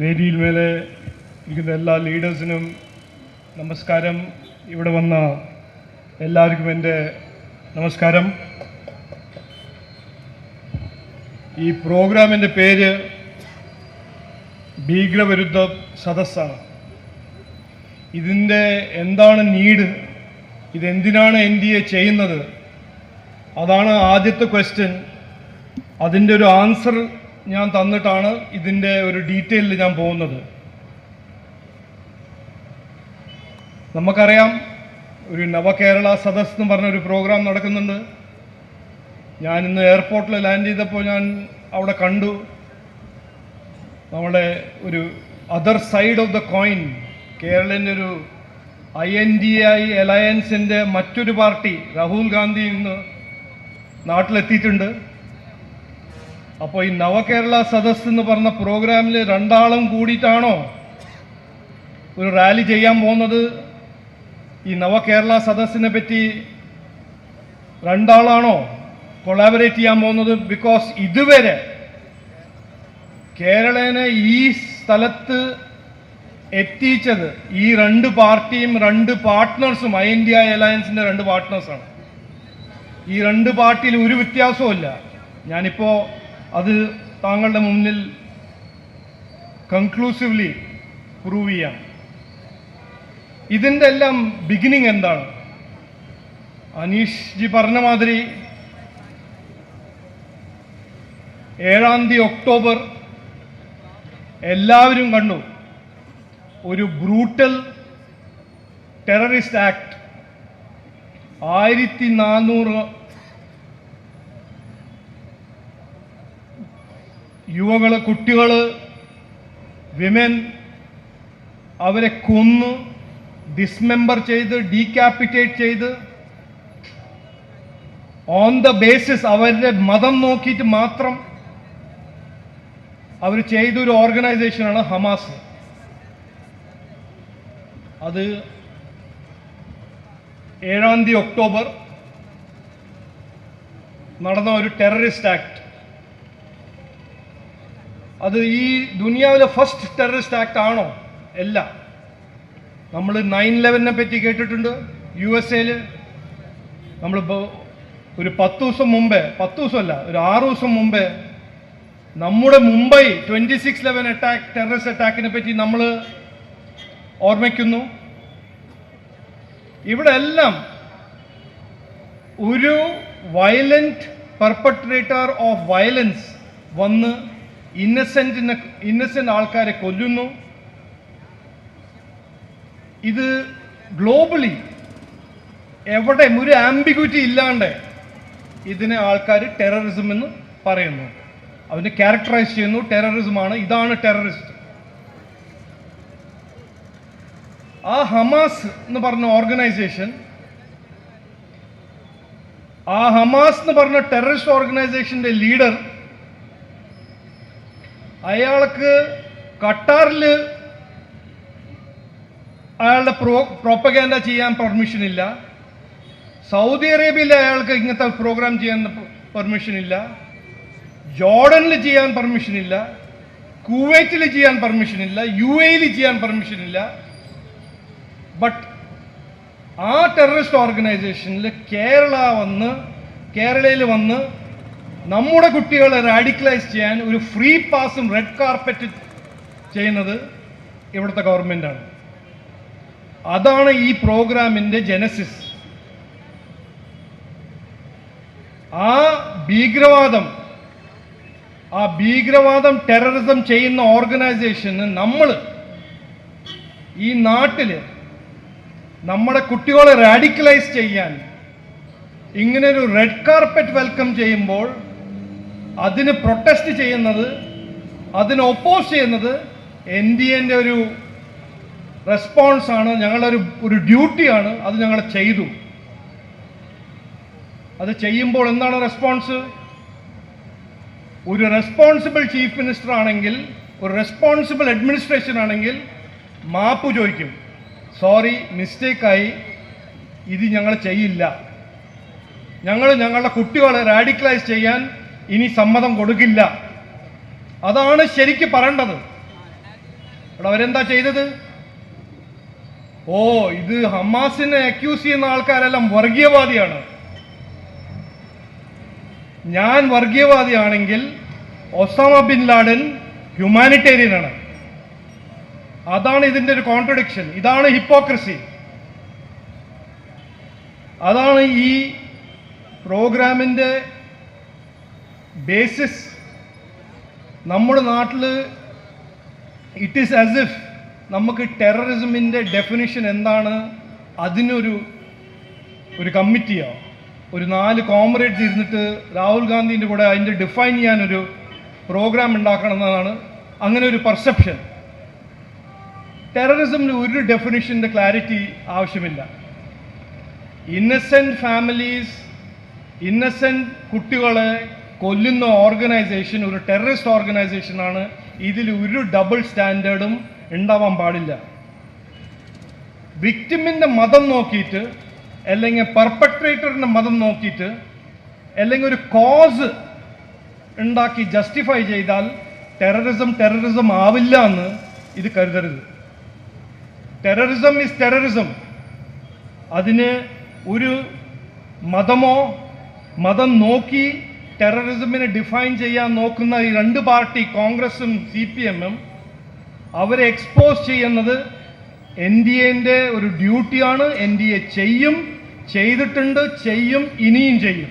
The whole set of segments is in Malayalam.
വേദിയിൽ മേലെ ഇരിക്കുന്ന എല്ലാ ലീഡേഴ്സിനും നമസ്കാരം. ഇവിടെ വന്ന എല്ലാവർക്കും എന്റെ നമസ്കാരം. ഈ പ്രോഗ്രാമിന്റെ പേര് ഭീകരവിരുദ്ധ സദസ്സാണ്. ഇതിന്റെ എന്താണ് നീഡ്? ഇതെന്തിനാണ് എൻ ഡി എ ചെയ്യുന്നത്? അതാണ് ആദ്യത്തെ ക്വസ്റ്റ്യൻ അതിന്റെ ഒരു ആൻസർ ഞാൻ തന്നിട്ടാണ് ഇതിന്റെ ഒരു ഡീറ്റെയിലിൽ ഞാൻ പോകുന്നത്. നമുക്കറിയാം ഒരു നവകേരള സദസ് എന്ന് പറഞ്ഞ ഒരു പ്രോഗ്രാം നടക്കുന്നുണ്ട്. ഞാൻ ഇന്ന് എയർപോർട്ടിൽ ലാൻഡ് ചെയ്തപ്പോൾ ഞാൻ അവിടെ കണ്ടു. നമ്മുടെ ഒരു other side of the coin കേരളന്റെ ഒരു ഐ എൻ ഡി ഐ അലയൻസിന്റെ മറ്റൊരു പാർട്ടി രാഹുൽ ഗാന്ധി ഇന്ന് നാട്ടിലെത്തിയിട്ടുണ്ട്. അപ്പോൾ ഈ നവകേരള സദസ് എന്ന് പറഞ്ഞ പ്രോഗ്രാമിൽ രണ്ടാളും കൂടിയിട്ടാണോ ഒരു റാലി ചെയ്യാൻ പോകുന്നത്? ഈ നവകേരള സദസ്സിനെ പറ്റി രണ്ടാളാണോ കൊളാബറേറ്റ് ചെയ്യാൻ പോകുന്നത്? ബിക്കോസ് ഇതുവരെ കേരളനെ ഈ സ്ഥലത്ത് എത്തിച്ചത് ഈ രണ്ട് പാർട്ടിയും രണ്ട് പാർട്ട്നേഴ്സും ഐ ഇന്ത്യ അലയൻസിന്റെ രണ്ട് പാർട്ട്നേഴ്സാണ്. ഈ രണ്ട് പാർട്ടിയിൽ ഒരു വ്യത്യാസവും ഇല്ല ഞാനിപ്പോൾ അത് താങ്കളുടെ മുന്നിൽ കൺക്ലൂസീവ്ലി പ്രൂവ് ചെയ്യാം ഇതിന്റെ എല്ലാം ബിഗിനിങ് എന്താണ്? അനീഷ് ജി പറഞ്ഞ മാതിരി ഏഴാം തീയതി ഒക്ടോബർ എല്ലാവരും കണ്ടു. ഒരു ബ്രൂട്ടൽ ടെററിസ്റ്റ് ആക്ട് ആയിരത്തി നാനൂറ് യുവകൾ കുട്ടികൾ വിമൻ അവരെ കൊന്ന് ഡിസ്മെമ്പർ ചെയ്ത് ഡീക്യാപിറ്റേറ്റ് ചെയ്ത് ഓൺ ദ ബേസിസ് അവരുടെ മതം നോക്കിയിട്ട് മാത്രം അവർ ചെയ്തൊരു ഓർഗനൈസേഷനാണ് ഹമാസ്. അത് ഏഴാം തീയതി ഒക്ടോബർ നടന്ന ഒരു ടെററിസ്റ്റ് ആക്ട് അത് ഈ ദുനിയാവിലെ ഫസ്റ്റ് ടെററിസ്റ്റ് ആക്ട് ആണോ? അല്ല. നമ്മൾ നയൻ ലെവനെ പറ്റി കേട്ടിട്ടുണ്ട്. യു എസ് എയിൽ നമ്മളിപ്പോൾ ഒരു പത്ത് ദിവസം മുമ്പേ പത്ത് ദിവസമല്ല ഒരു ആറ് ദിവസം മുമ്പേ നമ്മുടെ Mumbai twenty six eleven attack terrorist അറ്റാക്കിനെ പറ്റി നമ്മൾ ഓർമ്മിക്കുന്നു. ഇവിടെ എല്ലാം ഒരു വയലന്റ് പെർപ്പട്രേറ്റർ ഓഫ് വയലൻസ് വന്ന് ഇന്നസെന്റിനെ ഇന്നസെന്റ് ആൾക്കാരെ കൊല്ലുന്നു. ഇത് ഗ്ലോബലി എവിടെ ഒരു ആംബിഗ്വിറ്റി ഇല്ലാണ്ട് ഇതിനെ ആൾക്കാർ ടെററിസം എന്ന് പറയുന്നു. അവന് ക്യാരക്ടറൈസ് ചെയ്യുന്നു. ടെററിസം ആണ്. ഇതാണ് ടെററിസ്റ്റ് ആ ഹമാസ് എന്ന് പറഞ്ഞ ഓർഗനൈസേഷൻ ആ ഹമാസ് എന്ന് പറഞ്ഞ ടെററിസ്റ്റ് ഓർഗനൈസേഷന്റെ ലീഡർ അയാൾക്ക് ഖട്ടാറിൽ അയാളുടെ പ്രോ പ്രൊപ്പഗാൻഡ ചെയ്യാൻ പെർമിഷൻ ഇല്ല. സൗദി അറേബ്യയിൽ അയാൾക്ക് ഇങ്ങനത്തെ പ്രോഗ്രാം ചെയ്യാൻ പെർമിഷൻ ഇല്ല. ജോർഡനിൽ ചെയ്യാൻ പെർമിഷൻ ഇല്ല. കുവൈറ്റിൽ ചെയ്യാൻ പെർമിഷൻ ഇല്ല. യു എയിൽ ചെയ്യാൻ പെർമിഷൻ ഇല്ല. ബട്ട് ആ ടെററിസ്റ്റ് ഓർഗനൈസേഷനിൽ കേരള വന്ന് കേരളയിൽ വന്ന് നമ്മുടെ കുട്ടികളെ റാഡിക്കലൈസ് ചെയ്യാൻ ഒരു ഫ്രീ പാസും റെഡ് കാർപ്പറ്റ് ചെയ്യുന്നത് ഇവിടുത്തെ ഗവൺമെന്റാണ് അതാണ് ഈ പ്രോഗ്രാമിന്റെ ജനസിസ് ആ ഭീകരവാദം ആ ഭീകരവാദം ടെററിസം ചെയ്യുന്ന ഓർഗനൈസേഷന് നമ്മൾ ഈ നാട്ടിൽ നമ്മുടെ കുട്ടികളെ റാഡിക്കലൈസ് ചെയ്യാൻ ഇങ്ങനെ ഒരു റെഡ് കാർപ്പറ്റ് വെൽക്കം ചെയ്യുമ്പോൾ അതിന് പ്രൊട്ടസ്റ്റ് ചെയ്യുന്നത് അതിന് ഒപ്പോസ് ചെയ്യുന്നത് എൻ ഡി എന്റെ ഒരു റെസ്പോൺസ് ആണ് ഞങ്ങളുടെ ഒരു ഒരു ഡ്യൂട്ടിയാണ് അത് ഞങ്ങൾ ചെയ്തു. അത് ചെയ്യുമ്പോൾ എന്താണ് റെസ്പോൺസ് ഒരു റെസ്പോൺസിബിൾ ചീഫ് മിനിസ്റ്റർ ആണെങ്കിൽ ഒരു റെസ്പോൺസിബിൾ അഡ്മിനിസ്ട്രേഷൻ ആണെങ്കിൽ മാപ്പ് ചോദിക്കും. സോറി മിസ്റ്റേക്കായി ഇത് ഞങ്ങൾ ചെയ്യില്ല. ഞങ്ങൾ ഞങ്ങളുടെ കുട്ടികളെ റാഡിക്കലൈസ് ചെയ്യാൻ ഇനി സമ്മതം കൊടുക്കില്ല. അതാണ് ശരിക്ക് പറയേണ്ടത്. അവിടെ അവരെന്താ ചെയ്തത്? ഓ ഇത് ഹമാസിനെ അക്യൂസ് ചെയ്യുന്ന ആൾക്കാരെല്ലാം വർഗീയവാദിയാണ്. ഞാൻ വർഗീയവാദിയാണെങ്കിൽ ഒസാമ ബിൻ ലാഡൻ ഹ്യൂമാനിറ്റേറിയൻ ആണ് അതാണ് ഇതിന്റെ ഒരു കോൺട്രഡിക്ഷൻ ഇതാണ് ഹിപ്പോക്രസി അതാണ് ഈ പ്രോഗ്രാമിന്റെ ബേസിസ് നമ്മുടെ നാട്ടിൽ ഇറ്റ് ഈസ് ആസ് ഇഫ് നമുക്ക് ടെററിസമിന്റെ ഡെഫിനിഷൻ എന്താണ്? അതിനൊരു ഒരു കമ്മിറ്റിയോ. ഒരു നാല് കോമറേഡ്സ് ഇരുന്നിട്ട് രാഹുൽ ഗാന്ധിന്റെ കൂടെ അതിന്റെ ഡിഫൈൻ ചെയ്യാനൊരു പ്രോഗ്രാം ഉണ്ടാക്കണം എന്നതാണ് അങ്ങനെ ഒരു പെർസെപ്ഷൻ ടെററിസമിന് ഒരു ഡെഫിനിഷന്റെ ക്ലാരിറ്റി ആവശ്യമില്ല. ഇന്നസെന്റ് ഫാമിലീസ് ഇന്നസെന്റ് കുട്ടികളെ കൊല്ലുന്ന ഓർഗനൈസേഷൻ ഒരു ടെററിസ്റ്റ് ഓർഗനൈസേഷൻ ആണ്. ഇതിൽ ഒരു ഡബിൾ സ്റ്റാൻഡേർഡും ഉണ്ടാവാൻ പാടില്ല. വിക്ടിമിന്റെ മതം നോക്കിയിട്ട് അല്ലെങ്കിൽ പെർപ്പട്രേറ്ററിന്റെ മതം നോക്കിയിട്ട് അല്ലെങ്കിൽ ഒരു കോസ് ഉണ്ടാക്കി ജസ്റ്റിഫൈ ചെയ്താൽ ടെററിസം ടെററിസം ആവില്ല എന്ന് ഇത് കരുതരുത്. ടെററിസം ഇസ് ടെററിസം അതിന് ഒരു മതമോ മതം നോക്കി ടെററിസമിനെ ഡിഫൈൻ ചെയ്യാൻ നോക്കുന്ന ഈ രണ്ട് പാർട്ടി കോൺഗ്രസും സി പി എമ്മും അവരെ എക്സ്പോസ് ചെയ്യുന്നത് എൻ ഡി എന്റെ ഒരു ഡ്യൂട്ടിയാണ്. എൻ ഡി എ ചെയ്യും ചെയ്തിട്ടുണ്ട് ചെയ്യും ഇനിയും ചെയ്യും.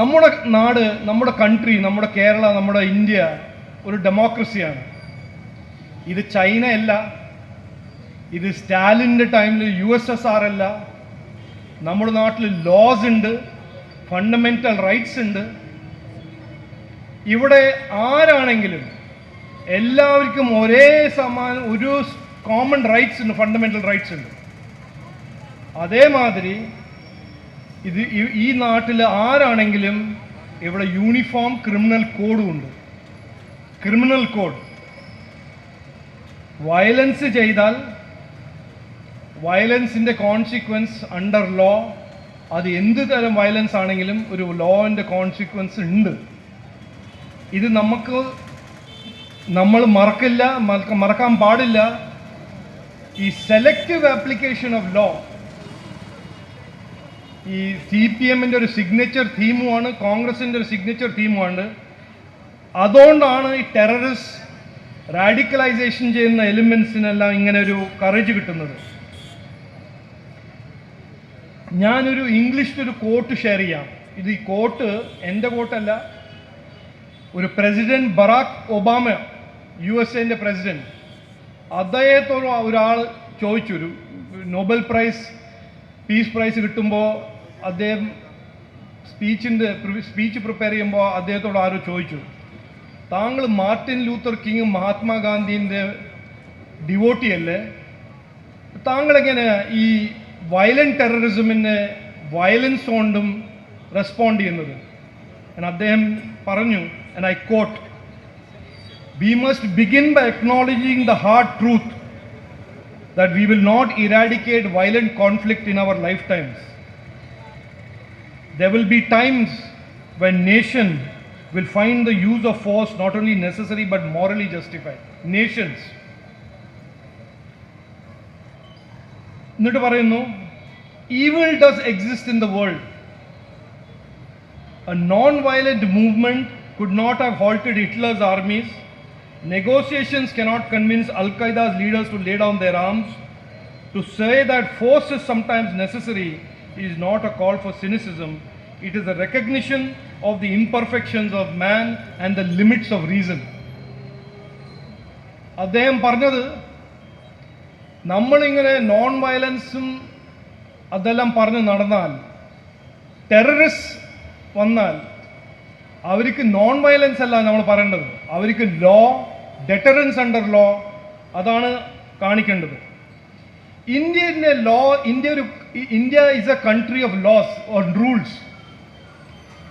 നമ്മുടെ നാട് നമ്മുടെ കൺട്രി നമ്മുടെ കേരള നമ്മുടെ ഇന്ത്യ ഒരു ഡെമോക്രസിയാണ് ഇത് ചൈനയല്ല. ഇത് സ്റ്റാലിന്റെ ടൈമിൽ യു എസ് എസ് ആർ അല്ല. നമ്മുടെ നാട്ടിൽ ലോസ് ഉണ്ട് ഫണ്ടമെന്റൽ റൈറ്റ്സ് ഉണ്ട്. ഇവിടെ ആരാണെങ്കിലും എല്ലാവർക്കും ഒരേ സമാനം ഒരു കോമൺ റൈറ്റ്സ് ഉണ്ട് ഫണ്ടമെന്റൽ റൈറ്റ്സ് ഉണ്ട്. അതേമാതിരി ഇത് ഈ- നാട്ടിൽ ആരാണെങ്കിലും ഇവിടെ യൂണിഫോം ക്രിമിനൽ കോഡും ഉണ്ട്. ക്രിമിനൽ കോഡ് വയലൻസ് ചെയ്താൽ വയലൻസിന്റെ കോൺസിക്വൻസ് അണ്ടർ ലോ അത് എന്ത് തരം വയലൻസ് ആണെങ്കിലും ഒരു ലോന്റെ കോൺസിക്വൻസ് ഉണ്ട്. ഇത് നമുക്ക് നമ്മൾ മറക്കില്ല മറക്ക- മറക്കാൻ പാടില്ല. ഈ സെലക്റ്റീവ് ആപ്ലിക്കേഷൻ ഓഫ് ലോ ഈ സി പി എമ്മിന്റെ ഒരു സിഗ്നേച്ചർ തീമുമാണ് കോൺഗ്രസിന്റെ ഒരു സിഗ്നേച്ചർ തീമുമാണ് അതുകൊണ്ടാണ് ഈ ടെററിസ്റ്റ് റാഡിക്കലൈസേഷൻ ചെയ്യുന്ന എലിമെൻസിനെല്ലാം ഇങ്ങനെ ഒരു കറേജ് കിട്ടുന്നത്. ഞാനൊരു ഇംഗ്ലീഷിൽ ഒരു കോട്ട് ഷെയർ ചെയ്യാം. ഇത് ഈ കോട്ട് എന്റെ കോട്ടല്ല ഒരു president Barack Obama U S എന്റെ പ്രസിഡന്റ് അദ്ദേഹത്തോട് ഒരാൾ ചോദിച്ചു. ഒരു നോബൽ പ്രൈസ് പീസ് പ്രൈസ് കിട്ടുമ്പോൾ അദ്ദേഹം സ്പീച്ചിന്റെ സ്പീച്ച് പ്രിപ്പയർ ചെയ്യുമ്പോൾ അദ്ദേഹത്തോട് ആരോ ചോദിച്ചു. താങ്കൾ മാർട്ടിൻ ലൂത്തർ കിങ്ങും മഹാത്മാഗാന്ധിന്റെ ഡിവോട്ടിയല്ലേ താങ്കളെങ്ങനെ ഈ വയലന്റ് ടെററിസമിനെ വയലൻസ് കൊണ്ടും റെസ്പോണ്ട് ചെയ്യുന്നത് And അദ്ദേഹം പറഞ്ഞു and I quote we must begin by acknowledging the hard truth that we will not eradicate violent conflict in our lifetimes there will be times when nation will find the use of force not only necessary but morally justified nations എന്നിട്ട് പറയുന്നു evil does exist in the world A non violent movement could not have halted Hitler's armies. Negotiations cannot convince Al Qaeda's leaders to lay down their arms. To say that force is sometimes necessary is not a call for cynicism, it is a recognition of the imperfections of man and the limits of reason. അദ്ദേഹം പറഞ്ഞത് നമ്മളിങ്ങനെ നോൺ വയലൻസും അതെല്ലാം പറഞ്ഞ് നടന്നാൽ ടെററിസ്റ്റ് വന്നാൽ അവർക്ക് നോൺ വയലൻസ് അല്ല നമ്മൾ പറയേണ്ടത്. അവർക്ക് ലോ ഡെറ്ററൻസ് അണ്ടർ ലോ അതാണ് കാണിക്കേണ്ടത്. ഇന്ത്യന്റെ ലോ ഇന്ത്യ ഒരു India is a country of laws or rules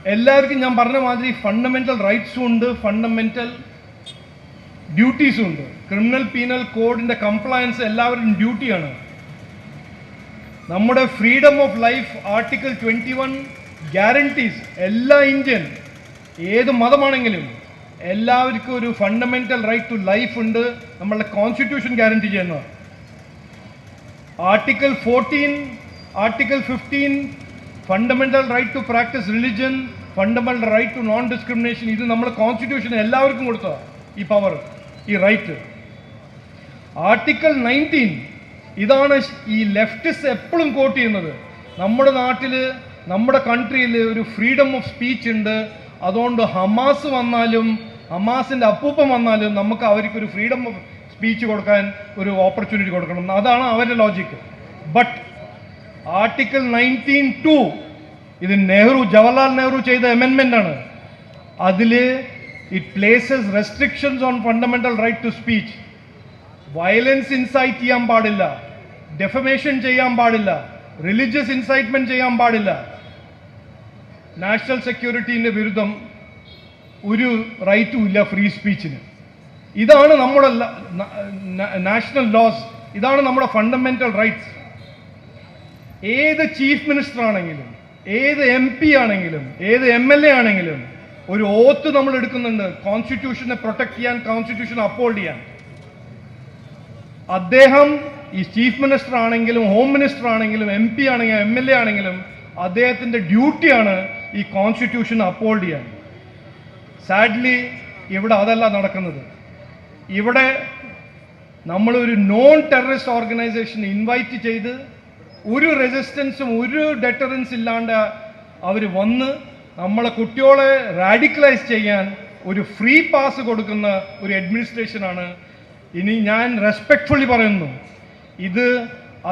എല്ലാവർക്കും ഞാൻ പറഞ്ഞ മാതിരി ഫണ്ടമെന്റൽ റൈറ്റ്സും ഉണ്ട്. ഫണ്ടമെന്റൽ ഡ്യൂട്ടീസും ഉണ്ട് ക്രിമിനൽ പീനൽ കോഡിന്റെ കംപ്ലയൻസ് എല്ലാവരും ഡ്യൂട്ടിയാണ്. നമ്മുടെ freedom of life article twenty one guarantees എല്ലാ ഇന്ത്യൻ ഏത് മതമാണെങ്കിലും എല്ലാവർക്കും ഒരു ഫണ്ടമെന്റൽ റൈറ്റ് ടു ലൈഫ് ഉണ്ട്. നമ്മളുടെ കോൺസ്റ്റിറ്റ്യൂഷൻ ഗ്യാരണ്ടി ചെയ്യുന്നത് article fourteen article fifteen fundamental right to practise religion fundamental right to non discrimination ഇത് നമ്മൾ കോൺസ്റ്റിറ്റ്യൂഷൻ എല്ലാവർക്കും കൊടുത്തതാണ് ഈ പവർ ഈ റൈറ്റ് ആർട്ടിക്കിൾ നയന്റീൻ ഇതാണ് ഈ ലെഫ്റ്റിസ്റ്റ് എപ്പോഴും കോട്ട് ചെയ്യുന്നത്. നമ്മുടെ നാട്ടിൽ നമ്മുടെ കൺട്രിയിൽ ഒരു ഫ്രീഡം ഓഫ് സ്പീച്ച് ഉണ്ട്. അതുകൊണ്ട് ഹമാസ് വന്നാലും ഹമാസിന്റെ അപ്പൂപ്പം വന്നാലും നമുക്ക് അവർക്ക് ഒരു ഫ്രീഡം ഓഫ് സ്പീച്ച് കൊടുക്കാൻ ഒരു ഓപ്പർച്യൂണിറ്റി കൊടുക്കണം. അതാണ് അവരുടെ logic but article nineteen two ഇത് നെഹ്റു ജവഹർലാൽ നെഹ്റു ചെയ്ത അമെൻമെന്റ് ആണ്. അതിൽ it places restrictions on fundamental right to speech violence incite ചെയ്യാൻ പാടില്ല. ഡെഫമേഷൻ ചെയ്യാൻ പാടില്ല. റിലീജിയസ് ഇൻസൈറ്റ്മെന്റ് ചെയ്യാൻ പാടില്ല. നാഷണൽ സെക്യൂരിറ്റീന്റെ വിരുദ്ധം ഒരു റൈറ്റും ഇല്ല ഫ്രീ സ്പീച്ചിന് ഇതാണ് നമ്മുടെ നാഷണൽ ലോസ് ഇതാണ് നമ്മുടെ ഫണ്ടമെന്റൽ റൈറ്റ്സ് ഏത് ചീഫ് മിനിസ്റ്റർ ആണെങ്കിലും ഏത് എം പി ആണെങ്കിലും ഏത് എം എൽ എ ആണെങ്കിലും ഒരു ഓത്ത് നമ്മൾ എടുക്കുന്നുണ്ട്. കോൺസ്റ്റിറ്റ്യൂഷനെ പ്രൊട്ടക്ട് ചെയ്യാൻ കോൺസ്റ്റിറ്റ്യൂഷൻ അപ്പോൾഡ് ചെയ്യാൻ. അദ്ദേഹം ഈ ചീഫ് മിനിസ്റ്റർ ആണെങ്കിലും ഹോം മിനിസ്റ്റർ ആണെങ്കിലും എം പി ആണെങ്കിലും എം എൽ എ ആണെങ്കിലും അദ്ദേഹത്തിന്റെ ഡ്യൂട്ടിയാണ് ഈ കോൺസ്റ്റിറ്റ്യൂഷൻ അപ്പോൾഡ് ചെയ്യാൻ. സാഡ്ലി ഇവിടെ അതല്ല നടക്കുന്നത്. ഇവിടെ നമ്മളൊരു നോൺ ടെററിസ്റ്റ് ഓർഗനൈസേഷൻ ഇൻവൈറ്റ് ചെയ്ത് ഒരു റെസിസ്റ്റൻസും ഒരു ഡെറ്ററൻസ് ഇല്ലാണ്ട് അവർ വന്ന് നമ്മളെ കുട്ടികളെ റാഡിക്കലൈസ് ചെയ്യാൻ ഒരു ഫ്രീ പാസ് കൊടുക്കുന്ന ഒരു അഡ്മിനിസ്ട്രേഷനാണ് ഇനി ഞാൻ റെസ്പെക്ട്ഫുള്ളി പറയുന്നു. ഇത്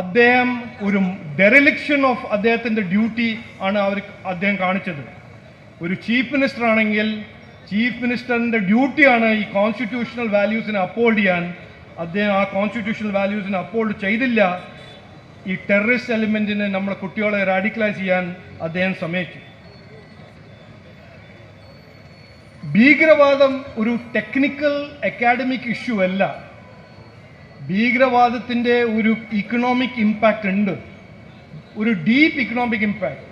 അദ്ദേഹം ഒരു ഡെറിലിക്ഷൻ ഓഫ് അദ്ദേഹത്തിന്റെ ഡ്യൂട്ടി ആണ് അവർ അദ്ദേഹം കാണിച്ചത്. ഒരു ചീഫ് മിനിസ്റ്റർ ആണെങ്കിൽ ചീഫ് മിനിസ്റ്ററിന്റെ ഡ്യൂട്ടിയാണ് ഈ കോൺസ്റ്റിറ്റ്യൂഷണൽ വാല്യൂസിനെ അപ്പോൾഡ് ചെയ്യാൻ. അദ്ദേഹം ആ കോൺസ്റ്റിറ്റ്യൂഷണൽ വാല്യൂസിനെ അപ്പോൾഡ് ചെയ്തില്ല. ഈ ടെററിസ്റ്റ് എലിമെന്റിനെ നമ്മളെ കുട്ടികളെ റാഡിക്കലൈസ് ചെയ്യാൻ അദ്ദേഹം സമ്മതിച്ചു ഭീകരവാദം ഒരു ടെക്നിക്കൽ അക്കാഡമിക് ഇഷ്യൂ അല്ല. ഭീകരവാദത്തിന്റെ ഒരു ഇക്കണോമിക് ഇമ്പാക്റ്റ് ഉണ്ട്. ഒരു ഡീപ്പ് ഇക്കണോമിക് ഇമ്പാക്റ്റ്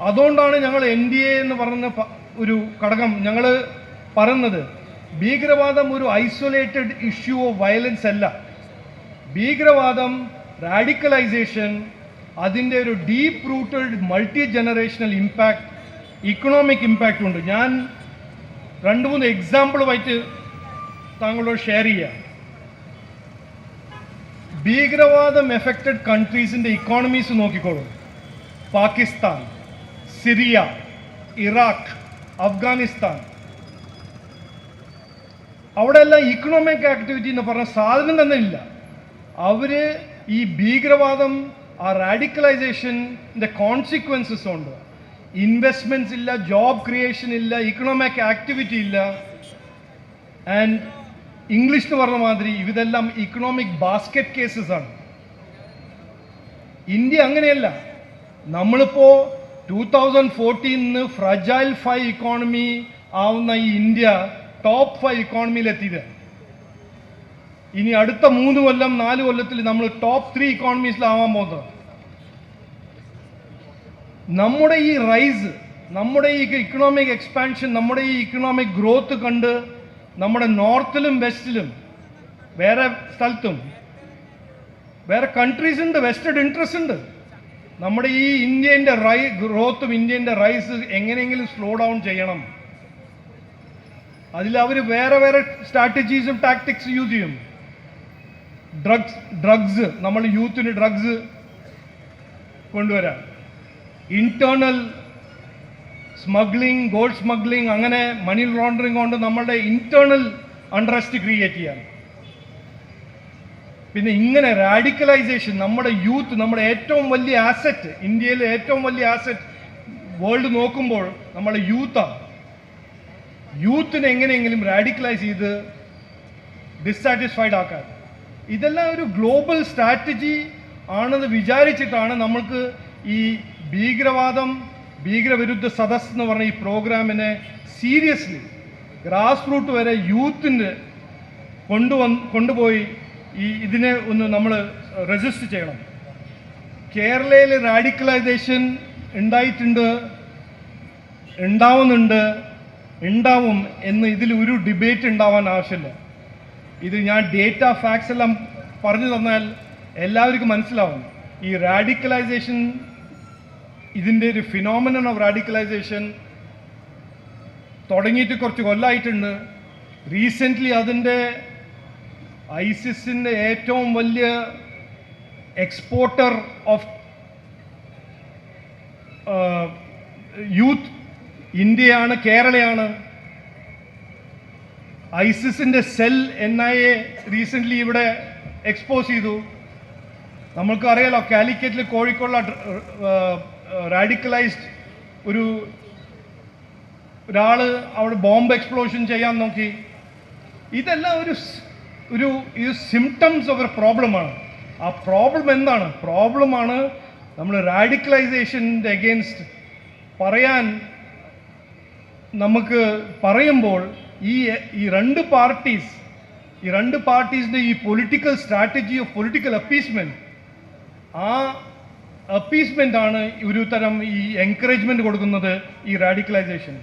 അതുകൊണ്ടാണ് ഞങ്ങൾ എൻ ഡി എ എന്ന് പറയുന്ന ഒരു ഘടകം ഞങ്ങൾ പറയുന്നത് ഭീകരവാദം ഒരു ഐസൊലേറ്റഡ് ഇഷ്യൂ ഓഫ് വയലൻസ് അല്ല. ഭീകരവാദം റാഡിക്കലൈസേഷൻ അതിന്റെ ഒരു deep rooted multi generational impact economic impact ഉണ്ട്. ഞാൻ രണ്ട് മൂന്ന് എക്സാമ്പിളുമായിട്ട് താങ്കളോട് ഷെയർ ചെയ്യാം. ഭീകരവാദം എഫക്റ്റഡ് കൺട്രീസിന്റെ ഇക്കോണമീസ് നോക്കിക്കോളൂ. Pakistan Syria Iraq Afghanistan. അവിടെ എല്ലാം ഇക്കണോമിക് ആക്ടിവിറ്റി എന്ന് പറഞ്ഞ സാധനം തന്നെ ഇല്ല. അവർ ഈ ഭീകരവാദം ആ റാഡിക്കലൈസേഷന്റെ കോൺസിക്വൻസസ് ഉണ്ട്. ഇൻവെസ്റ്റ്മെന്റ്സ് ഇല്ല ജോബ് ക്രിയേഷൻ ഇല്ല ഇക്കണോമിക് ആക്ടിവിറ്റി ഇല്ല. ആൻഡ് ഇംഗ്ലീഷ് എന്ന് പറഞ്ഞ മാതിരി ഇതെല്ലാം ഇക്കണോമിക് ബാസ്ക്കറ്റ് കേസസ് ആണ്. ഇന്ത്യ അങ്ങനെയല്ല. നമ്മളിപ്പോ ടൂ തൗസൻഡ് ഫോർട്ടീനിന്ന് ഫ്രജൈൽ ഫൈവ് ഇക്കോണമി ആവുന്ന ഈ ഇന്ത്യ ടോപ്പ് ഫൈവ് ഇക്കോണമിയിലെത്തിയത് ഇനി അടുത്ത മൂന്ന് കൊല്ലം നാല് കൊല്ലത്തിൽ നമ്മൾ ടോപ്പ് ത്രീ ഇക്കോണമീസിലാവാൻ പോകുന്നത് നമ്മുടെ ഈ റൈസ് നമ്മുടെ ഈ ഇക്കണോമിക് എക്സ്പാൻഷൻ നമ്മുടെ ഈ ഇക്കണോമിക് ഗ്രോത്ത് കണ്ട് നമ്മുടെ നോർത്തിലും വെസ്റ്റിലും വേറെ സ്ഥലത്തും വേറെ കൺട്രീസ് ഉണ്ട് വെസ്റ്റഡ് ഇൻട്രസ്റ്റ് ഉണ്ട്. നമ്മുടെ ഈ ഇന്ത്യന്റെ റൈ ഗ്രോത്തും ഇന്ത്യന്റെ റൈസ് എങ്ങനെയെങ്കിലും സ്ലോ ഡൗൺ ചെയ്യണം. അതിൽ അവർ വേറെ വേറെ സ്ട്രാറ്റജീസും ടാക്ടിക്സ് യൂസ് ചെയ്യും. ഡ്രഗ്സ് ഡ്രഗ്സ് നമ്മൾ യൂത്തിന് ഡ്രഗ്സ് കൊണ്ടുവരാം ഇന്റേണൽ സ്മഗ്ലിംഗ് ഗോൾഡ് സ്മഗ്ലിംഗ് അങ്ങനെ മണി ലോണ്ടറിംഗ് കൊണ്ട് നമ്മളുടെ ഇന്റേണൽ അണ്ടർസ്റ്റ് ക്രിയേറ്റ് ചെയ്യാൻ പിന്നെ ഇങ്ങനെ റാഡിക്കലൈസേഷൻ നമ്മുടെ യൂത്ത് നമ്മുടെ ഏറ്റവും വലിയ ആസറ്റ് ഇന്ത്യയിലെ ഏറ്റവും വലിയ ആസറ്റ് വേൾഡ് നോക്കുമ്പോൾ നമ്മുടെ യൂത്താണ് യൂത്തിനെ എങ്ങനെയെങ്കിലും റാഡിക്കലൈസ് ചെയ്ത് ഡിസാറ്റിസ്ഫൈഡ് ആക്കാൻ. ഇതെല്ലാം ഒരു ഗ്ലോബൽ സ്ട്രാറ്റജി ആണെന്ന് വിചാരിച്ചിട്ടാണ് നമ്മൾക്ക് ഈ ഭീകരവാദം ഭീകരവിരുദ്ധ സദസ് എന്ന് പറഞ്ഞ ഈ പ്രോഗ്രാമിനെ സീരിയസ്ലി ഗ്രാസ് റൂട്ട് വരെ യൂത്തിന് കൊണ്ടുവന്ന് കൊണ്ടുപോയി ഈ ഇതിനെ ഒന്ന് നമ്മൾ രജിസ്റ്റർ ചെയ്യണം. കേരളയിൽ റാഡിക്കലൈസേഷൻ ഉണ്ടായിട്ടുണ്ട് ഉണ്ടാവുന്നുണ്ട് ഉണ്ടാവും എന്ന് ഇതിൽ ഒരു ഡിബേറ്റ് ഉണ്ടാവാൻ ആവശ്യമില്ല. ഇത് ഞാൻ ഡേറ്റ ഫാക്ട്സ് എല്ലാം പറഞ്ഞു തന്നാൽ എല്ലാവർക്കും മനസ്സിലാവും. ഈ റാഡിക്കലൈസേഷൻ ഇതിന്റെ ഒരു ഫിനോമിനൻ ഓഫ് റാഡിക്കലൈസേഷൻ തുടങ്ങിയിട്ട് കുറച്ച് കൊല്ലമായിട്ടുണ്ട് റീസെന്റ്ലി അതിന്റെ ഐസിസിന്റെ ഏറ്റവും വലിയ എക്സ്പോർട്ടർ ഓഫ് യൂത്ത് ഇന്ത്യയാണ് കേരളയാണ്. ഐസിസിന്റെ cell N I A recently ഇവിടെ എക്സ്പോസ് ചെയ്തു. നമ്മൾക്ക് അറിയാലോ കാലിക്കറ്റിൽ കോഴിക്കോടുള്ള റാഡിക്കലൈസ്ഡ് ഒരു ഒരാൾ അവിടെ ബോംബ് എക്സ്പ്ലോഷൻ ചെയ്യാൻ നോക്കി. ഇതെല്ലാം ഒരു ഒരു ഇത് സിംറ്റംസ് ഓഫ് എ പ്രോബ്ലമാണ് ആ പ്രോബ്ലം എന്താണ്? പ്രോബ്ലമാണ് നമ്മൾ റാഡിക്കലൈസേഷന്റെ അഗെയിൻസ്റ്റ് പറയാൻ നമുക്ക് പറയുമ്പോൾ ഈ ഈ രണ്ട് പാർട്ടീസ് ഈ രണ്ട് പാർട്ടീസിന്റെ ഈ political strategy of political appeasement ആ അപ്പീസ്മെന്റ് ആണ് ഒരു തരം ഈ എൻകറേജ്മെന്റ് കൊടുക്കുന്നത് ഈ റാഡിക്കലൈസേഷൻ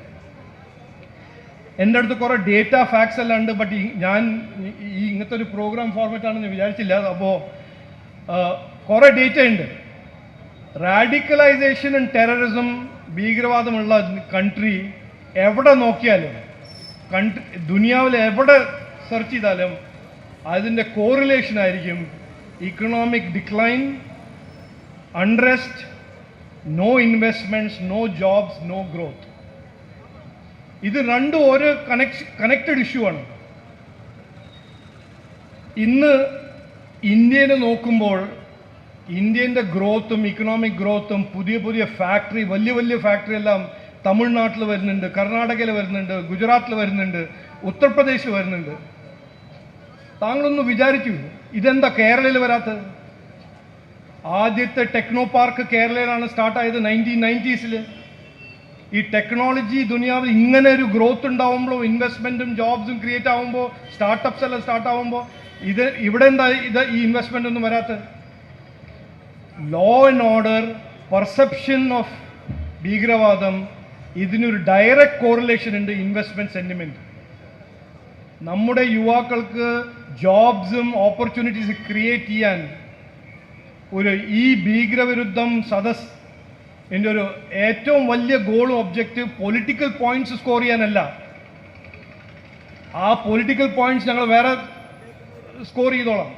എന്റെ അടുത്ത് കുറേ ഡേറ്റ ഫാക്ട്സ് എല്ലാം ഉണ്ട് ബട്ട് ഞാൻ ഈ- ഈ ഇങ്ങനത്തെ ഒരു പ്രോഗ്രാം ഫോർമാറ്റ് ആണെന്ന് വിചാരിച്ചില്ല. അപ്പോൾ കുറേ ഡേറ്റ ഉണ്ട്. റാഡിക്കലൈസേഷനും ടെററിസം ഭീകരവാദമുള്ള കൺട്രി എവിടെ നോക്കിയാലും കൺട്രി ദുനിയാവിൽ എവിടെ സെർച്ച് ചെയ്താലും അതിന്റെ കോറിലേഷൻ ആയിരിക്കും economic decline unrest no investments, no jobs, no growth. ഇത് രണ്ടും ഒരു കണക്ട് കണക്റ്റഡ് ഇഷ്യൂ ആണ്. ഇന്ന് ഇന്ത്യനെ നോക്കുമ്പോൾ ഇന്ത്യന്റെ ഗ്രോത്തും ഇക്കണോമിക് ഗ്രോത്തും പുതിയ പുതിയ ഫാക്ടറി വലിയ വലിയ ഫാക്ടറി എല്ലാം തമിഴ്നാട്ടിൽ വരുന്നുണ്ട് കർണാടകയിൽ വരുന്നുണ്ട് ഗുജറാത്തിൽ വരുന്നുണ്ട് ഉത്തർപ്രദേശിൽ വരുന്നുണ്ട്. താങ്കളൊന്ന് വിചാരിച്ചു ഇതെന്താ കേരളയിൽ വരാത്തത്? ആദ്യത്തെ ടെക്നോ പാർക്ക് കേരളയിലാണ് സ്റ്റാർട്ടായത് നയന്റീൻ നയന്റീസിൽ ഈ ടെക്നോളജി ദുനിയാവിൽ ഇങ്ങനെ ഒരു ഗ്രോത്ത് ഉണ്ടാവുമ്പോൾ ഇൻവെസ്റ്റ്മെന്റും ജോബ്സും ക്രിയേറ്റ് ആവുമ്പോൾ സ്റ്റാർട്ടപ്സ് എല്ലാം സ്റ്റാർട്ട് ആവുമ്പോൾ ഇത് ഇവിടെ എന്താ ഇത് ഈ ഇൻവെസ്റ്റ്മെന്റ് ഒന്നും വരാത്ത law and order perception of ഭീകരവാദം ഇതിനൊരു ഡയറക്റ്റ് കോറിലേഷൻ ഉണ്ട് ഇൻവെസ്റ്റ്മെന്റ് സെന്റിമെന്റ് നമ്മുടെ യുവാക്കൾക്ക് ജോബ്സും ഓപ്പർച്യൂണിറ്റീസ് ക്രിയേറ്റ് ചെയ്യാൻ ഒരു ഈ ഭീകരവിരുദ്ധം സദസ് എന്റെ ഒരു ഏറ്റവും വലിയ ഗോളും ഒബ്ജക്റ്റീവ് പൊളിറ്റിക്കൽ പോയിന്റ്സ് സ്കോർ ചെയ്യാനല്ല. ആ പൊളിറ്റിക്കൽ പോയിന്റ്സ് ഞങ്ങൾ വേറെ സ്കോർ ചെയ്തോളാം.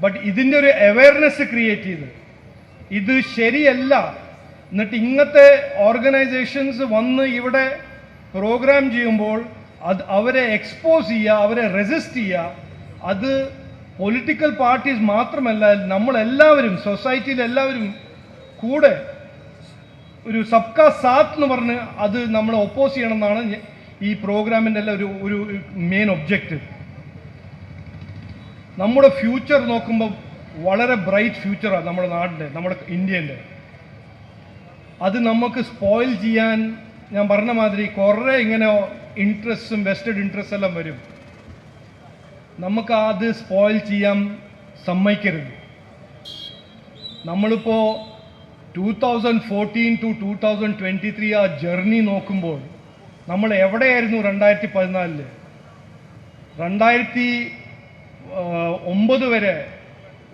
ബട്ട് ഇതിന്റെ ഒരു അവയർനെസ് ക്രിയേറ്റ് ചെയ്ത്. ഇത് ശരിയല്ല. എന്നിട്ട് ഇങ്ങനത്തെ ഓർഗനൈസേഷൻസ് വന്ന് ഇവിടെ പ്രോഗ്രാം ചെയ്യുമ്പോൾ അത് അവരെ എക്സ്പോസ് ചെയ്യുക അവരെ റെസിസ്റ്റ് ചെയ്യുക അത് പൊളിറ്റിക്കൽ പാർട്ടീസ് മാത്രമല്ല നമ്മളെല്ലാവരും സൊസൈറ്റിയിൽ എല്ലാവരും കൂടെ ഒരു സബ്കാ സാത്ത് എന്ന് പറഞ്ഞ് അത് നമ്മൾ ഒപ്പോസ് ചെയ്യണമെന്നാണ് ഈ പ്രോഗ്രാമിന്റെ എല്ലാം ഒരു ഒരു മെയിൻ ഒബ്ജക്റ്റീവ് നമ്മുടെ ഫ്യൂച്ചർ നോക്കുമ്പോൾ വളരെ ബ്രൈറ്റ് ഫ്യൂച്ചറാണ് നമ്മുടെ നാടിന്റെ നമ്മുടെ ഇന്ത്യന്റെ അത് നമുക്ക് സ്പോയിൽ ചെയ്യാൻ ഞാൻ പറഞ്ഞ മാതിരി കുറേ ഇങ്ങനെ ഇൻട്രസ്റ്റും വെസ്റ്റഡ് ഇൻട്രസ്റ്റ് എല്ലാം വരും. നമുക്ക് അത് സ്പോയിൽ ചെയ്യാൻ സമ്മതിക്കരുത്. നമ്മളിപ്പോൾ two thousand fourteen to two thousand twenty three ആ ജേർണി നോക്കുമ്പോൾ നമ്മൾ എവിടെയായിരുന്നു രണ്ടായിരത്തി പതിനാലിൽ രണ്ടായിരത്തി ഒമ്പത് വരെ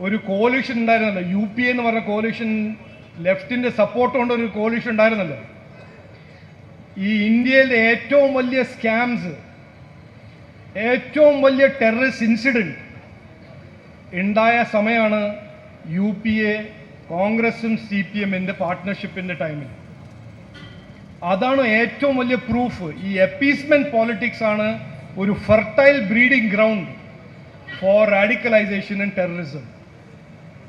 ഒരു കോalition ഉണ്ടായിരുന്നല്ലോ. യു പി എന്ന് പറഞ്ഞ കോalition ലെഫ്റ്റിന്റെ സപ്പോർട്ട് കൊണ്ട് ഒരു കോalition ഉണ്ടായിരുന്നല്ലോ. ഈ ഇന്ത്യയിലെ ഏറ്റവും വലിയ സ്കാംസ് ഏറ്റവും വലിയ ടെററിസ്റ്റ് ഇൻസിഡന്റ് ഉണ്ടായ സമയമാണ് യു പി എ കോൺഗ്രസും സി പി എമ്മിന്റെ പാർട്ട്ണർഷിപ്പിന്റെ ടൈമിൽ അതാണ് ഏറ്റവും വലിയ പ്രൂഫ് ഈ എപ്പീസ്മെന്റ് പോളിറ്റിക്സ് ആണ് ഒരു fertile breeding ground for radicalisation and terrorism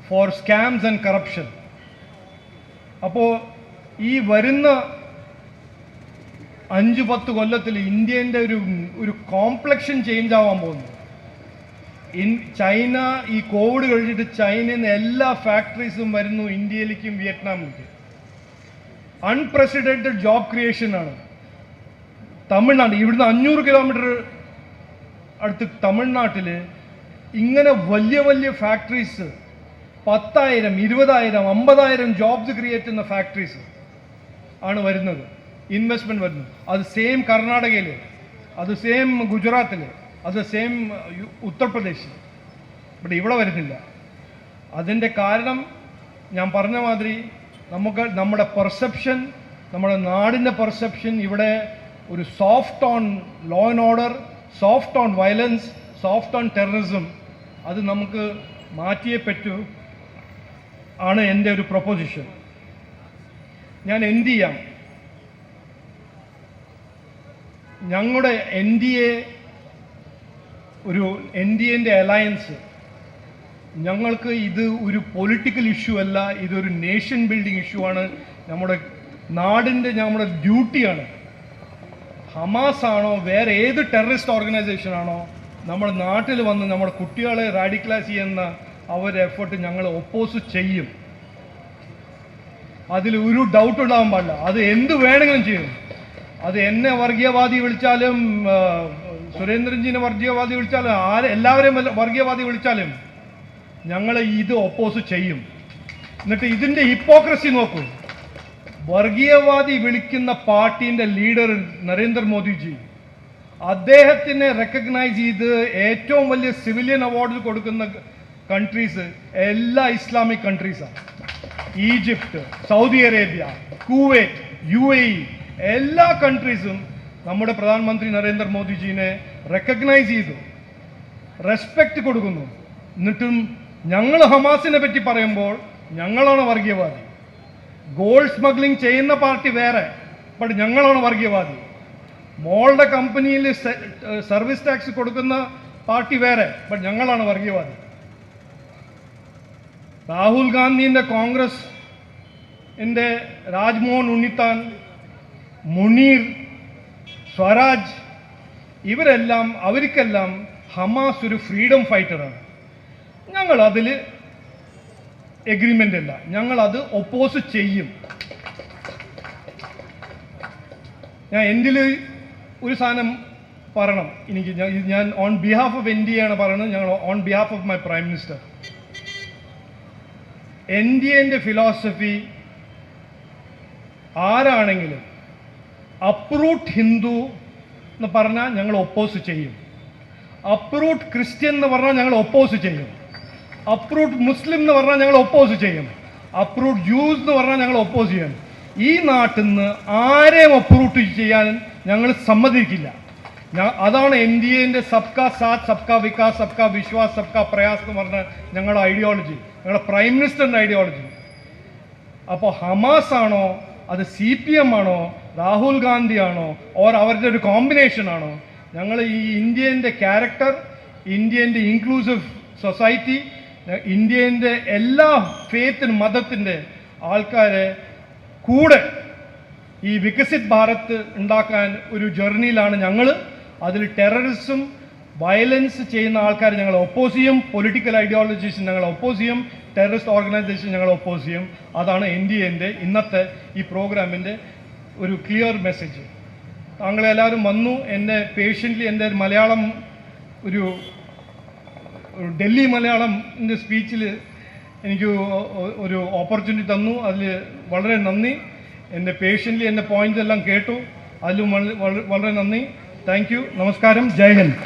for scams and corruption അപ്പോൾ ഈ വരുന്ന അഞ്ച് പത്ത് കൊല്ലത്തിൽ ഇന്ത്യന്റെ ഒരു ഒരു കോംപ്ലക്ഷൻ ചേഞ്ച് ആവാൻ പോകുന്നു. ഇൻ ചൈന ഈ കോവിഡ് കഴിഞ്ഞിട്ട് ചൈനയിൽ നിന്ന് എല്ലാ ഫാക്ടറീസും വരുന്നു ഇന്ത്യയിലേക്കും വിയറ്റ്നാമിലേക്കും. അൺപ്രസിഡന്റഡ് ജോബ് ക്രിയേഷൻ ആണ്. തമിഴ്നാട് ഇവിടുന്ന് അഞ്ഞൂറ് കിലോമീറ്റർ അടുത്ത് തമിഴ്നാട്ടിൽ ഇങ്ങനെ വലിയ വലിയ ഫാക്ടറീസ് പത്തായിരം ഇരുപതായിരം അമ്പതായിരം ജോബ്സ് ക്രിയേറ്റ് ചെയ്യുന്ന ഫാക്ടറീസ് ആണ് വരുന്നത്. ഇൻവെസ്റ്റ്മെന്റ് വരുന്നു. അത് സെയിം കർണാടകയിൽ അത് സെയിം ഗുജറാത്തിൽ അത് സെയിം ഉത്തർപ്രദേശ് ബട്ട് ഇവിടെ വരുന്നില്ല. അതിന്റെ കാരണം ഞാൻ പറഞ്ഞ മാതിരി നമുക്ക് നമ്മുടെ പെർസെപ്ഷൻ നമ്മുടെ നാടിന്റെ പെർസെപ്ഷൻ ഇവിടെ ഒരു soft on law and order soft on violence soft on terrorism അത് നമുക്ക് മാറ്റിയേ പറ്റൂ ആണ് എന്റെ ഒരു പ്രൊപ്പോസിഷൻ ഞാൻ എന്ത് ചെയ്യാം? ഞങ്ങളുടെ എൻ ഡി എ ഒരു എൻ ഡി എന്റെ അലയൻസ് ഞങ്ങൾക്ക് ഇത് ഒരു പൊളിറ്റിക്കൽ ഇഷ്യൂ അല്ല ഇതൊരു നേഷൻ ബിൽഡിംഗ് ഇഷ്യൂ ആണ്. നമ്മുടെ നാടിന്റെ നമ്മുടെ ഡ്യൂട്ടിയാണ് ഹമാസ് ആണോ വേറെ ഏത് ടെററിസ്റ്റ് ഓർഗനൈസേഷൻ ആണോ നമ്മുടെ നാട്ടിൽ വന്ന് നമ്മുടെ കുട്ടികളെ റാഡിക്കലൈസ് ചെയ്യുന്ന അവരുടെ എഫേർട്ട് ഞങ്ങൾ ഒപ്പോസ് ചെയ്യും. അതിൽ ഒരു ഡൗട്ട് ഉണ്ടാകാൻ പാടില്ല. അത് എന്ത് വേണമെങ്കിലും ചെയ്യും. അത് എന്നെ വർഗീയവാദി വിളിച്ചാലും സുരേന്ദ്രൻജിനെ വർഗീയവാദി വിളിച്ചാലും ആര് എല്ലാവരെയും വർഗീയവാദി വിളിച്ചാലും ഞങ്ങൾ ഇത് ഒപ്പോസ് ചെയ്യും. എന്നിട്ട് ഇതിന്റെ ഹിപ്പോക്രസി നോക്കൂ. വർഗീയവാദി വിളിക്കുന്ന പാർട്ടിന്റെ ലീഡർ നരേന്ദ്രമോദിജി അദ്ദേഹത്തിനെ റെക്കഗ്നൈസ് ചെയ്ത് ഏറ്റവും വലിയ സിവിലിയൻ അവാർഡ് കൊടുക്കുന്ന കൺട്രീസ് എല്ലാ Islamic കൺട്രീസാണ് Egypt Saudi Arabia Kuwait U A എല്ലാ കൺട്രീസും നമ്മുടെ പ്രധാനമന്ത്രി നരേന്ദ്രമോദിജീനെ റെക്കഗ്നൈസ് ചെയ്തു. റെസ്പെക്റ്റ് കൊടുക്കുന്നു. എന്നിട്ടും ഞങ്ങൾ ഹമാസിനെ പറ്റി പറയുമ്പോൾ ഞങ്ങളാണ് വർഗീയവാദി. ഗോൾഡ് സ്മഗ്ലിംഗ് ചെയ്യുന്ന പാർട്ടി വേറെ ബട്ട് ഞങ്ങളാണ് വർഗീയവാദി. മോളുടെ കമ്പനിയിൽ സർവീസ് ടാക്സ് കൊടുക്കുന്ന പാർട്ടി വേറെ ബട്ട് ഞങ്ങളാണ് വർഗീയവാദി. രാഹുൽ ഗാന്ധിന്റെ കോൺഗ്രസ് എന്റെ രാജ്മോഹൻ ഉണ്ണിത്താൻ മുനീർ സ്വരാജ് ഇവരെല്ലാം അവർക്കെല്ലാം ഹമാസ് ഒരു ഫ്രീഡം ഫൈറ്ററാണ്. ഞങ്ങൾ അതിൽ എഗ്രിമെന്റ് അല്ല അത് ഒപ്പോസ് ചെയ്യും. ഞാൻ എന്റെ ഒരു സാധനം പറയണം? എനിക്ക് ഞാൻ- ഓൺ ബിഹാഫ് ഓഫ് ഇന്ത്യയാണ് പറയുന്നത്. ഞങ്ങൾ on behalf of my prime minister N D എന്റെ ഫിലോസഫി ആരാണെങ്കിലും അപ്രൂട്ട് ഹിന്ദു എന്ന് പറഞ്ഞാൽ ഞങ്ങൾ ഒപ്പോസ് ചെയ്യും. അപ്രൂട്ട് ക്രിസ്ത്യൻ എന്ന് പറഞ്ഞാൽ ഞങ്ങൾ ഒപ്പോസ് ചെയ്യും. അപ്രൂട്ട് മുസ്ലിം എന്ന് പറഞ്ഞാൽ ഞങ്ങൾ ഒപ്പോസ് ചെയ്യും. അപ്രൂട്ട് ജൂസ് എന്ന് പറഞ്ഞാൽ ഞങ്ങൾ ഒപ്പോസ് ചെയ്യും. ഈ നാട്ടിൽ നിന്ന് ആരെയും അപ്രൂട്ട് ചെയ്യാൻ ഞങ്ങൾ സമ്മതിക്കില്ല. അതാണ് എൻ ഡി എന്റെ സബ്കാ സാത്ത് സബ്കാ വികാസ് സബ്കാ വിശ്വാസ് സബ്കാ പ്രയാസ് എന്ന് പറഞ്ഞ ഞങ്ങളുടെ ഐഡിയോളജി ഞങ്ങളുടെ പ്രൈം മിനിസ്റ്ററിന്റെ ഐഡിയോളജി അപ്പോൾ ഹമാസ് ആണോ അത് സി പി എം ആണോ രാഹുൽ ഗാന്ധിയാണോ? ഓർ അവരുടെ ഒരു കോമ്പിനേഷൻ ആണോ? ഞങ്ങൾ ഈ ഇന്ത്യന്റെ ക്യാരക്ടർ ഇന്ത്യന്റെ ഇൻക്ലൂസീവ് സൊസൈറ്റി ഇന്ത്യന്റെ എല്ലാ ഫേത്തിനും മതത്തിന്റെ ആൾക്കാരെ കൂടെ ഈ വികസിത് ഭാരത് ഉണ്ടാക്കാൻ ഒരു ജേർണിയിലാണ് ഞങ്ങൾ അതിൽ ടെററിസം വയലൻസ് ചെയ്യുന്ന ആൾക്കാർ ഞങ്ങൾ ഒപ്പോസ് ചെയ്യും. പൊളിറ്റിക്കൽ ഐഡിയോളജീസ് ഞങ്ങൾ ഒപ്പോസ് ചെയ്യും. ടെററിസ്റ്റ് ഓർഗനൈസേഷൻ ഞങ്ങൾ ഒപ്പോസ് ചെയ്യും. അതാണ് എൻ ഡി എന്റെ ഇന്നത്തെ ഈ പ്രോഗ്രാമിന്റെ ഒരു ക്ലിയർ മെസ്സേജ് താങ്കളെല്ലാവരും വന്നു. എന്നെ പേഷ്യന്റ്ലി എന്റെ മലയാളം ഒരു ഡൽഹി മലയാളത്തിന്റെ സ്പീച്ചിൽ എനിക്ക് ഒരു ഓപ്പർച്യൂണിറ്റി തന്നു. അതിൽ വളരെ നന്ദി. എന്റെ പേഷ്യന്റ്ലി എന്റെ പോയിന്റ് എല്ലാം കേട്ടു. അതിലും വള- വള- വളരെ നന്ദി. താങ്ക് നമസ്കാരം. ജയ് ഹിന്ദ്.